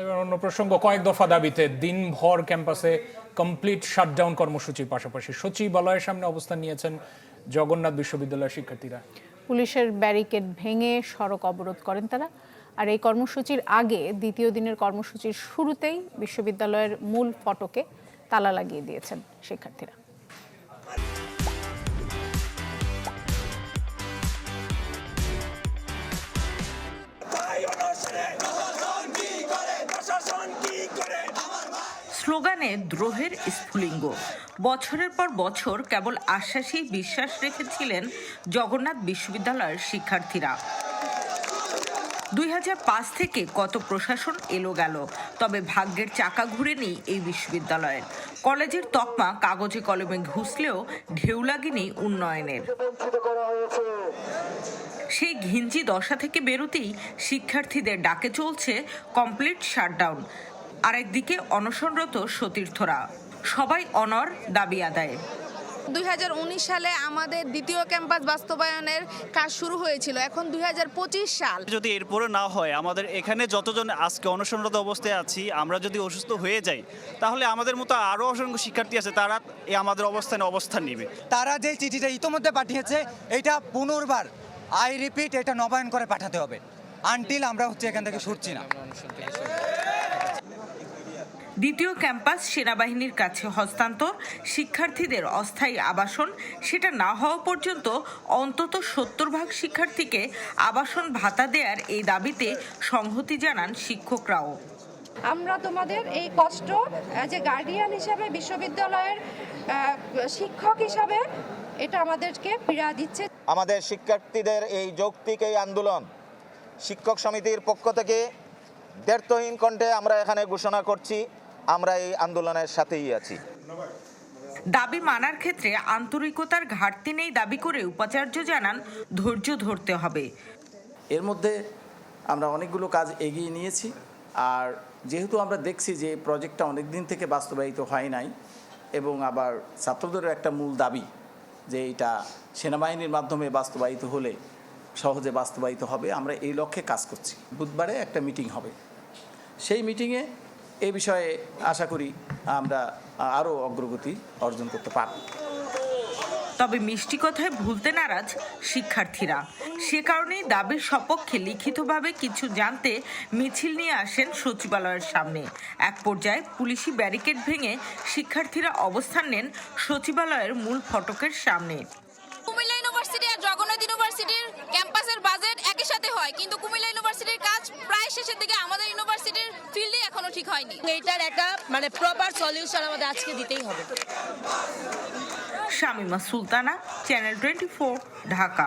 এবার অন্য প্রসঙ্গ, কয়েক দফা দাবিতে দিনভর ক্যাম্পাসে কমপ্লিট শাটডাউন কর্মসূচির পাশাপাশি সচিবালয়ের সামনে অবস্থান নিয়েছেন জগন্নাথ বিশ্ববিদ্যালয়ের শিক্ষার্থীরা। পুলিশের ব্যারিকেড ভেঙে সড়ক অবরোধ করেন তারা। আর এই কর্মসূচির আগে দ্বিতীয় দিনের কর্মসূচির শুরুতেই বিশ্ববিদ্যালয়ের মূল ফটকে তালা লাগিয়ে দিয়েছেন শিক্ষার্থীরা। স্লোগানে দ্রোহের স্ফুলিঙ্গ। বছরের পর বছর কেবল আশ্বাসেই বিশ্বাস রেখেছিলেন জগন্নাথ বিশ্ববিদ্যালয়ের শিক্ষার্থীরা। দুই হাজার পাঁচ থেকে কত প্রশাসন এলো গেল, তবে ভাগ্যের চাকা ঘুরেনি এই বিশ্ববিদ্যালয়ের কলেজের তকমা কাগজে কলমে ঘুষলেও ঢেউ লাগেনি উন্নয়নের। সেই ঘিঞ্জি দশা থেকে বেরোতেই শিক্ষার্থীদের ডাকে চলছে কমপ্লিট শাটডাউন আরেকদিকে অনশনরত সতীর্থরা। সবাই অনর দাবি আদায়। দু হাজার উনিশ সালে আমাদের দ্বিতীয় ক্যাম্পাস বাস্তবায়নের কাজ শুরু হয়েছিল। এখন দু হাজার পঁচিশ সাল। যদি এরপরে না হয় আমাদের এখানে যতজন আজকে অনশনরত অবস্থায় আছি আমরা যদি অসুস্থ হয়ে যাই তাহলে আমাদের মতো আরও অসংখ্য শিক্ষার্থী আছে তারা এই আমাদের অবস্থানে অবস্থান নেবে। তারা যে চিঠিটা ইতোমধ্যে পাঠিয়েছে এটা পুনর্বার আই রিপিট এটা নবায়ন করে পাঠাতে হবে। আনটিল আমরা হচ্ছে এখান থেকে সরছি না। দ্বিতীয় ক্যাম্পাস সেনাবাহিনীর কাছে হস্তান্তর শিক্ষার্থীদের অস্থায়ী আবাসন সেটা না হওয়া পর্যন্ত অন্তত সত্তর ভাগ শিক্ষার্থীকে আবাসন ভাতা দেওয়ার এই দাবিতে সংহতি জানান শিক্ষকরাও। আমরা তোমাদের এই কষ্ট যে গার্ডিয়ান হিসাবে বিশ্ববিদ্যালয়ের শিক্ষক হিসাবে এটা আমাদেরকে পীড়া দিচ্ছে। আমাদের শিক্ষার্থীদের এই যৌক্তিক এই আন্দোলন শিক্ষক সমিতির পক্ষ থেকে দ্ব্যর্থহীন কণ্ঠে আমরা এখানে ঘোষণা করছি। আমরা এই আন্দোলনের সাথেই আছি। দাবি মানার ক্ষেত্রে আন্তরিকতার ঘাটতি নেই দাবি করে উপাচার্য জানান ধৈর্য ধরতে হবে। এর মধ্যে আমরা অনেকগুলো কাজ এগিয়ে নিয়েছি আর যেহেতু আমরা দেখছি যে প্রজেক্টটা অনেক দিন থেকে বাস্তবায়িত হয় নাই এবং আবার ছাত্রদেরও একটা মূল দাবি যে এটা সেনাবাহিনীর মাধ্যমে বাস্তবায়িত হলে সহজে বাস্তবায়িত হবে আমরা এই লক্ষ্যে কাজ করছি। বুধবারে একটা মিটিং হবে। সেই মিটিংয়ে এ বিষয়ে আশা করি আমরা আরও অগ্রগতি অর্জন করতে পারব। তবে মিষ্টি কথায় ভুলতে নারাজ শিক্ষার্থীরা। সে কারণেই দাবির সপক্ষে লিখিতভাবে কিছু জানতে মিছিল নিয়ে আসেন সচিবালয়ের সামনে। এক পর্যায়ে পুলিশি ব্যারিকেড ভেঙে শিক্ষার্থীরা অবস্থান নেন সচিবালয়ের মূল ফটকের সামনে। কুমিল্লা ইউনিভার্সিটি আর জগন্নাথ ইউনিভার্সিটির ক্যাম্পাসের বাজেট একই সাথে হয় কিন্তু কুমিল্লা ইউনিভার্সিটির কাজ প্রায় শেষের দিকে আমাদের হয়নি। এটার একটা মানে প্রপার সলিউশন আমাদের আজকে দিতেই হবে। Shamima Sultana channel twenty Dhaka.